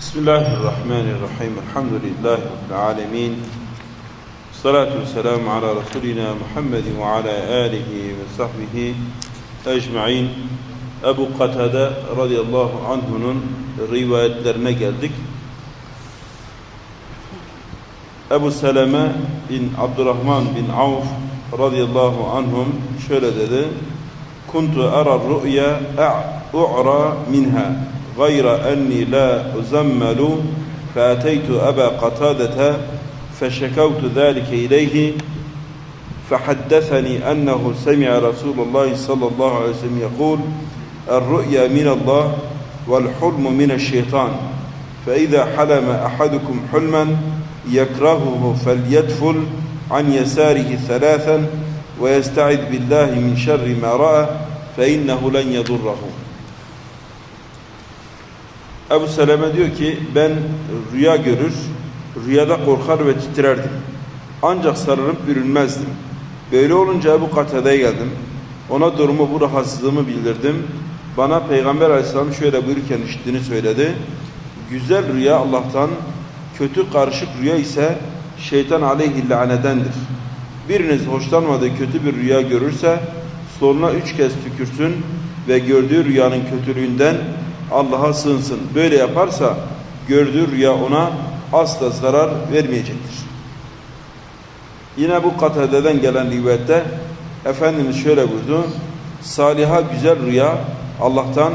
Bismillahirrahmanirrahim. Elhamdülillahi Rabbil alemin. Salatu selamu ala Resulina Muhammedin ve ala alihi ve sahbihi ecma'in. Ebu Katade radıyallahu anh'unun rivayetlerine geldik. Ebu Seleme bin Abdurrahman bin Avf radıyallahu anhum şöyle dedi. Kuntu ara rü'ya e'u'ra minha. Gayra enni la uzammelu فأتيت أبا قتادة فشكوت ذلك إليه فحدثني أنه سمع رسول الله صلى الله عليه وسلم يقول الرؤيا من الله والحلم من الشيطان فإذا حلم أحدكم حلما يكرهه فليدفل عن يساره ثلاثا ويستعذ بالله من شر ما رأى فإنه لن يضره. Ebu Seleme diyor ki ben rüya görür, rüyada korkar ve titrerdim. Ancak sarılıp bürünmezdim. Böyle olunca Ebu Katade'ye geldim. Ona durumu bu rahatsızlığımı bildirdim. Bana Peygamber Aleyhisselam şöyle buyururken işittiğini söyledi. Güzel rüya Allah'tan, kötü karışık rüya ise şeytan aleyhi lanedendir. Biriniz hoşlanmadığı kötü bir rüya görürse soluna üç kez tükürsün ve gördüğü rüyanın kötülüğünden Allah'a sığınsın. Böyle yaparsa gördüğü rüya ona asla zarar vermeyecektir. Yine bu Katade'den gelen rivayette Efendimiz şöyle buyurdu. Saliha güzel rüya Allah'tan,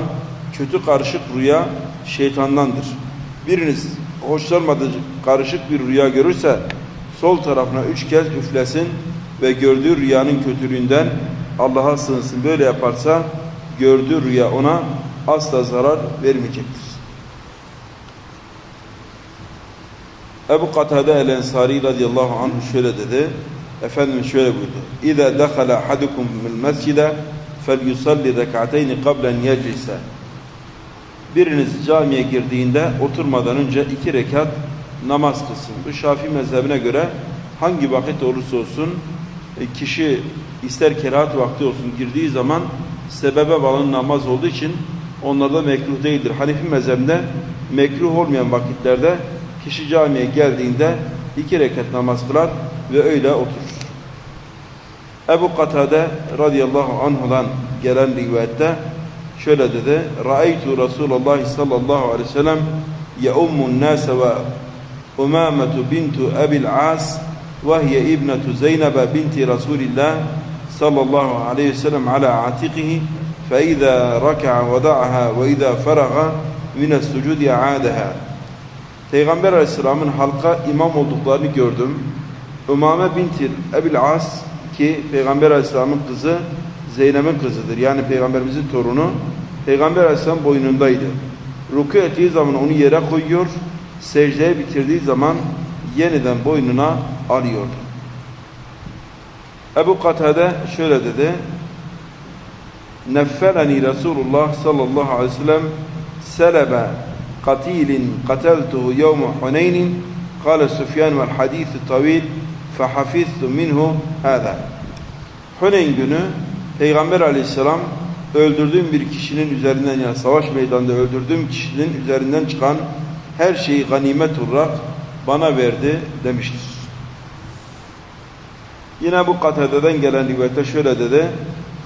kötü karışık rüya şeytandandır. Biriniz hoşlanmadığı karışık bir rüya görürse sol tarafına üç kez üflesin ve gördüğü rüyanın kötülüğünden Allah'a sığınsın. Böyle yaparsa gördüğü rüya ona asla zarar vermeyecektir. Ebu Katade el-Ensari radıyallahu anh şöyle dedi. Efendimiz şöyle buyurdu. İza dakhala ahadukum fil mescide felyusalli rek'atayn qabla en yeclise. Biriniz camiye girdiğinde oturmadan önce iki rekat namaz kılsın. Bu Şafii mezhebine göre hangi vakit olursa olsun kişi ister kerahat vakti olsun girdiği zaman sebebe bağlı namaz olduğu için onlarda mekruh değildir. Hanifi mezhebinde mekruh olmayan vakitlerde kişi camiye geldiğinde iki rekat namaz kılar ve öyle oturur. Ebu Katade radıyallahu anhudan gelen rivayette şöyle dedi. Ra'aytu Resulullah sallallahu aleyhi ve sellem ye'ummun nase ve Umametu bintu Ebil As ve hiye ibnetu Zeynebe binti Resulillah sallallahu aleyhi ve sellem ala atikihi فإذا ركع وضعها وإذا فرغ من السجود أعادها Peygamber Aleyhisselam'ın halka imam olduklarını gördüm. Umame binti Ebil As ki Peygamber Aleyhisselam'ın kızı Zeynep'in kızıdır. Yani Peygamberimizin torunu Peygamber Aleyhisselam boynundaydı. Ruku ettiği zaman onu yere koyuyor. Secdeye bitirdiği zaman yeniden boynuna alıyordu. Ebu Katade şöyle dedi. neffeleni Resulullah sallallahu aleyhi ve sellem selebe katilin kateltuhu yevme Huneynin kâle Süfyan vel hadithi tavil fehafiztu minhu hâdâ Huneyn günü Peygamber aleyhisselam öldürdüğüm bir kişinin üzerinden yani savaş meydanında öldürdüğüm kişinin üzerinden çıkan her şeyi ganimet olarak bana verdi demiştir. Yine bu katededen gelen rivayette şöyle dedi.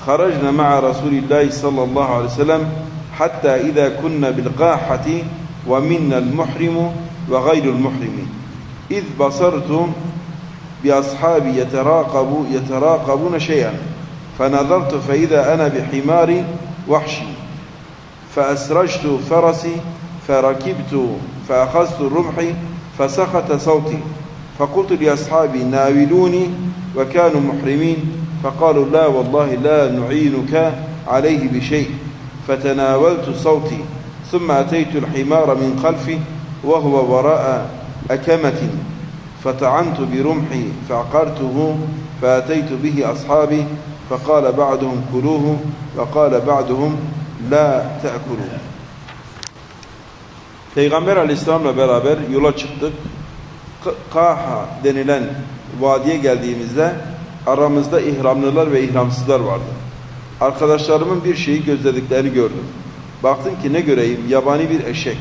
خرجنا مع رسول الله صلى الله عليه وسلم حتى إذا كنا بالقاحة ومنا المحرم وغير المحرم. إذ بصرت بأصحابي يتراقب يتراقبون شيئا. فنظرت فإذا أنا بحمار وحشي. فأسرجت فرسي فركبت فأخذت رمحي فسقط صوتي. فقلت لأصحابي ناولوني وكانوا محرمين. فقالوا لا والله لا نعينك عليه بشيء فتناولت صوتي ثم أتيت الحمار من خلفي وهو وراء أكمة فطعنت برمحي فعقرته فأتيت به أصحابي فقال بعضهم كلوه وقال بعضهم لا تأكلوا Peygamber Aleyhisselam'la beraber yola çıktık. Kaha denilen vadiye geldiğimizde aramızda ihramlılar ve ihramsızlar vardı. Arkadaşlarımın bir şeyi gözlediklerini gördüm. Baktım ki ne göreyim yabani bir eşek.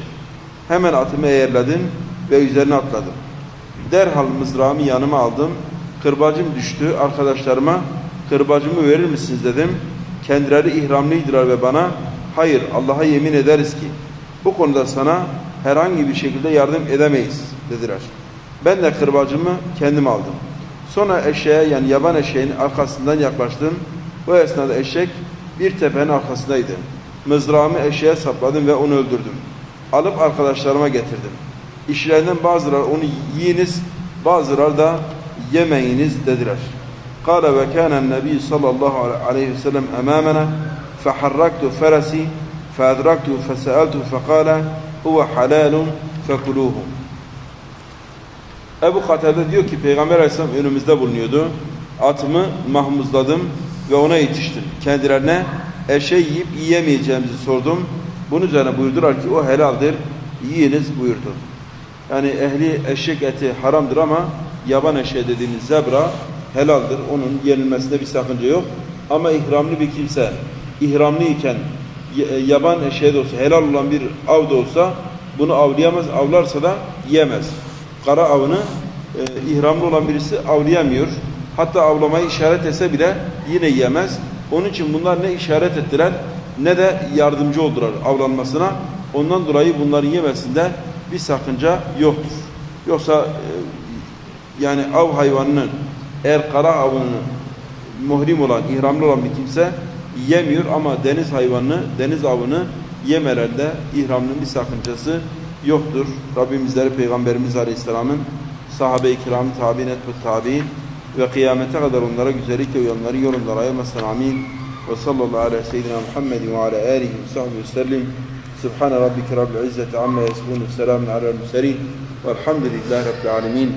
Hemen atımı eğerledim ve üzerine atladım. Derhal mızrağımı yanıma aldım. Kırbacım düştü. Arkadaşlarıma kırbacımı verir misiniz dedim. Kendileri ihramlıydılar ve bana hayır Allah'a yemin ederiz ki bu konuda sana herhangi bir şekilde yardım edemeyiz dediler. Ben de kırbacımı kendim aldım. Sonra eşeğe yani yaban eşeğin arkasından yaklaştım. O esnada eşek bir tepenin arkasındaydı. Mızrağımı eşeğe sapladım ve onu öldürdüm. Alıp arkadaşlarıma getirdim. İşlerinden bazıları onu yiyiniz, bazıları da yemeyiniz dediler. قال وكان النبي صلى الله عليه وسلم أمامنا فحركت فرسي فأدركته فسألته فقال هو حلال فكلوه Ebu Katade diyor ki Peygamber Aleyhisselam önümüzde bulunuyordu. Atımı mahmuzladım ve ona yetiştim. Kendilerine eşeği yiyip yiyemeyeceğimizi sordum. Bunun üzerine buyurdular ki o helaldir, yiyiniz buyurdu. Yani ehli eşek eti haramdır ama yaban eşeği dediğimiz zebra helaldir. Onun yenilmesinde bir sakınca yok. Ama ihramlı bir kimse ihramlı iken y- yaban eşeği de olsa helal olan bir av da olsa bunu avlayamaz. Avlarsa da yemez. Kara avını e, ihramlı olan birisi avlayamıyor. Hatta avlamayı işaret etse bile yine yemez. Onun için bunlar ne işaret ettiler ne de yardımcı oldular avlanmasına. Ondan dolayı bunların yemesinde bir sakınca yoktur. Yoksa e, yani av hayvanının eğer kara avını muhrim olan, ihramlı olan bir kimse yemiyor ama deniz hayvanını, deniz avını yemelerde ihramının bir sakıncası yoktur. Rabbimizleri Peygamberimiz Aleyhisselam'ın sahabe-i kiramı tabi'in et ve tabi'in ve kıyamete kadar onlara güzellikle uyanları yolundan ayırmasın amin. Ve sallallahu aleyhi ve seyyidina Muhammedin ve ala alihi ve sahbihi ve sellim. Subhane rabbike rabbil izzeti amma yasifun ve selamun alel murselin. Velhamdülillahi rabbil alemin.